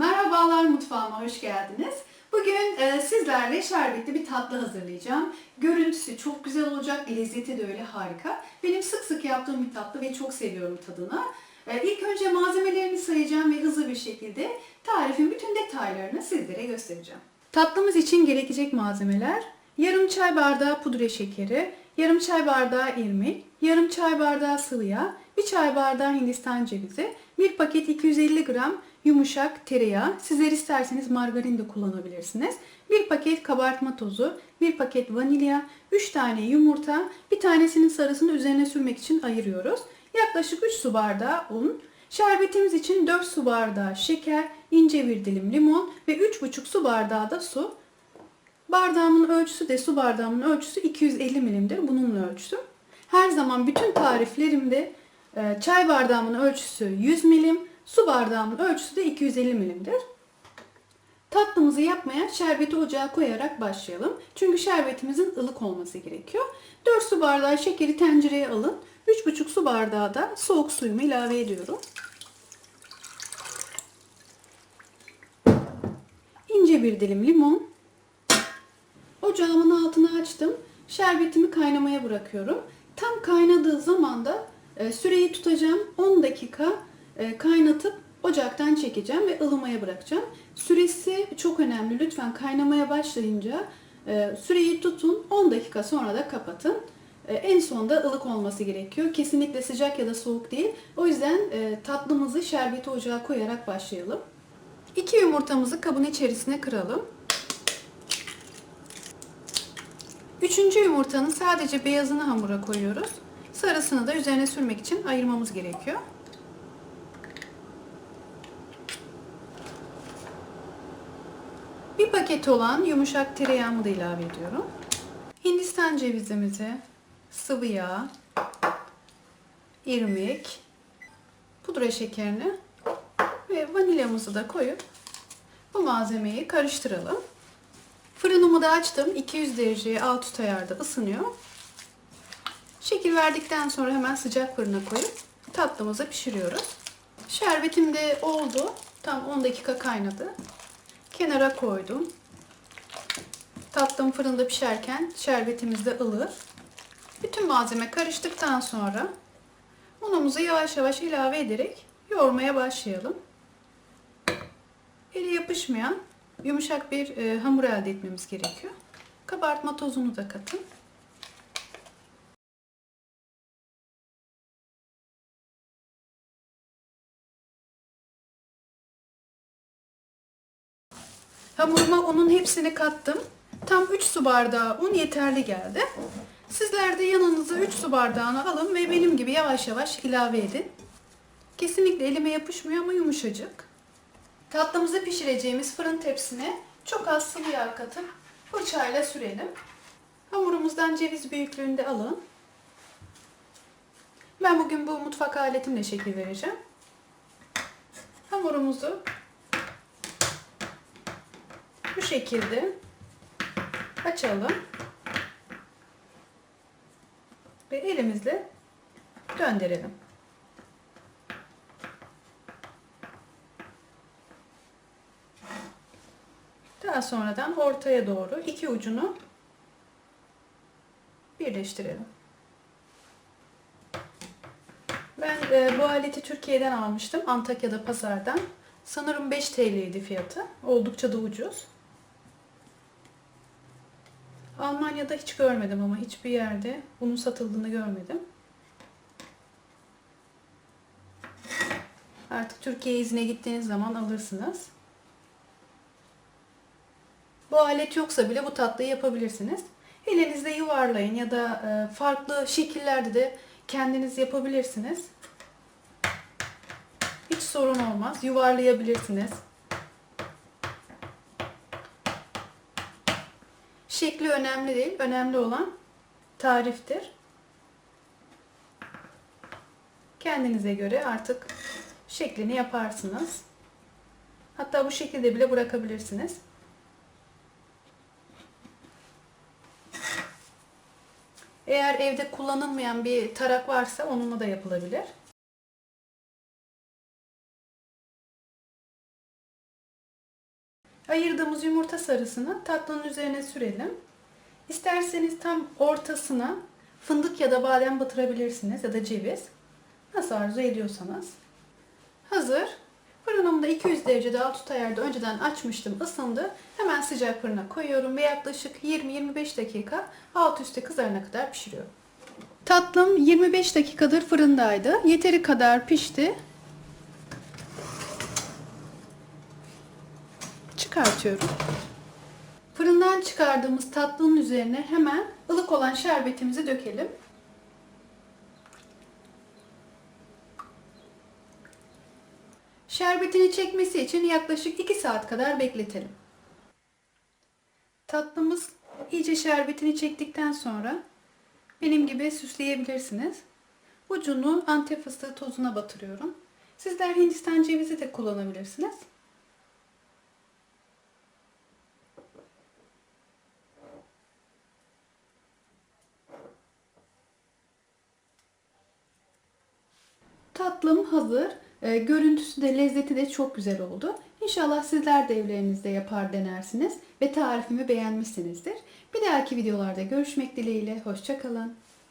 Merhabalar mutfağıma hoş geldiniz. Bugün e, sizlerle şerbetli bir tatlı hazırlayacağım. Görüntüsü çok güzel olacak, lezzeti de öyle harika. Benim sık sık yaptığım bir tatlı ve çok seviyorum tadını. E, ilk önce malzemelerini sayacağım ve hızlı bir şekilde tarifin bütün detaylarını sizlere göstereceğim. Tatlımız için gerekecek malzemeler yarım çay bardağı pudra şekeri, yarım çay bardağı irmik, yarım çay bardağı sıvı yağ, bir çay bardağı hindistan cevizi, bir paket 250 gram yumuşak tereyağı, sizler isterseniz margarin de kullanabilirsiniz. Bir paket kabartma tozu, bir paket vanilya, 3 tane yumurta, bir tanesinin sarısını üzerine sürmek için ayırıyoruz. Yaklaşık 3 su bardağı un, şerbetimiz için 4 su bardağı şeker, ince bir dilim limon ve 3,5 su bardağı da su. Bardağımın ölçüsü de su bardağımın ölçüsü 250 milimdir. Bununla ölçtüm. Her zaman bütün tariflerimde e, çay bardağımın ölçüsü 100 milim, su bardağımın ölçüsü de 250 milimdir. Tatlımızı yapmaya şerbeti ocağa koyarak başlayalım. Çünkü şerbetimizin ılık olması gerekiyor. 4 su bardağı şekeri tencereye alın. 3,5 su bardağı da soğuk suyumu ilave ediyorum. İnce bir dilim limon. Ocağımın altını açtım. Şerbetimi kaynamaya bırakıyorum. Tam kaynadığı zaman da e, süreyi tutacağım. 10 dakika kaynatıp ocaktan çekeceğim ve ılımaya bırakacağım. Süresi çok önemli. Lütfen kaynamaya başlayınca e, süreyi tutun. 10 dakika sonra da kapatın. E, en sonda ılık olması gerekiyor. Kesinlikle sıcak ya da soğuk değil. O yüzden e, tatlımızı şerbeti ocağa koyarak başlayalım. İki yumurtamızı kabın içerisine kıralım. Üçüncü yumurtanın sadece beyazını hamura koyuyoruz. Sarısını da üzerine sürmek için ayırmamız gerekiyor. Bir paket olan yumuşak tereyağımı da ilave ediyorum. Hindistan cevizimizi, sıvı yağ, irmik, pudra şekerini ve vanilyamızı da koyup bu malzemeyi karıştıralım. Fırınımı da açtım. 200 dereceye alt üst ayarda ısınıyor. Şekil verdikten sonra hemen sıcak fırına koyup tatlımızı pişiriyoruz. Şerbetim de oldu. Tam 10 dakika kaynadı. Kenara koydum. Tatlım fırında pişerken şerbetimiz de ılığı. Bütün malzeme karıştıktan sonra unumuzu yavaş yavaş ilave ederek yoğurmaya başlayalım. Ele yapışmayan yumuşak bir e, hamur elde etmemiz gerekiyor. Kabartma tozunu da katın. Hamuruma unun hepsini kattım. Tam 3 su bardağı un yeterli geldi. Sizler de yanınıza 3 su bardağını alın ve benim gibi yavaş yavaş ilave edin. Kesinlikle elime yapışmıyor ama yumuşacık. Tatlımızı pişireceğimiz fırın tepsine çok az sıvı yağ katıp fırçayla sürelim. Hamurumuzdan ceviz büyüklüğünde alın. Ben bugün bu mutfak aletimle şekil vereceğim. Hamurumuzu bu şekilde açalım. Ve elimizle döndürelim. Daha sonradan ortaya doğru iki ucunu birleştirelim. Ben e, bu aleti Türkiye'den almıştım. Antakya'da pazardan. Sanırım 5 TL'ydi fiyatı. Oldukça da ucuz. Almanya'da hiç görmedim ama hiçbir yerde bunun satıldığını görmedim. Artık Türkiye izine gittiğiniz zaman alırsınız. Bu alet yoksa bile bu tatlıyı yapabilirsiniz. Elinizde yuvarlayın ya da e, farklı şekillerde de kendiniz yapabilirsiniz. Hiç sorun olmaz. Yuvarlayabilirsiniz. Şekli önemli değil. Önemli olan tariftir. Kendinize göre artık şeklini yaparsınız. Hatta bu şekilde bile bırakabilirsiniz. Eğer evde kullanılmayan bir tarak varsa onunla da yapılabilir. Ayırdığımız yumurta sarısını tatlının üzerine sürelim. İsterseniz tam ortasına fındık ya da badem batırabilirsiniz ya da ceviz. Nasıl arzu ediyorsanız. Hazır. Fırınımda 200 derecede alt üst ayarda önceden açmıştım, ısındı. Hemen sıcak fırına koyuyorum ve yaklaşık 20-25 dakika alt üstte kızarana kadar pişiriyorum. Tatlım 25 dakikadır fırındaydı. Yeteri kadar pişti. Çıkartıyorum. Fırından çıkardığımız tatlının üzerine hemen ılık olan şerbetimizi dökelim. Şerbetini çekmesi için yaklaşık 2 saat kadar bekletelim. Tatlımız iyice şerbetini çektikten sonra benim gibi süsleyebilirsiniz. Ucunu antep fıstığı tozuna batırıyorum. Sizler hindistan cevizi de kullanabilirsiniz. Tatlım hazır. Ee, görüntüsü de lezzeti de çok güzel oldu. İnşallah sizler de evlerinizde yapar denersiniz ve tarifimi beğenmişsinizdir. Bir dahaki videolarda görüşmek dileğiyle. Hoşçakalın.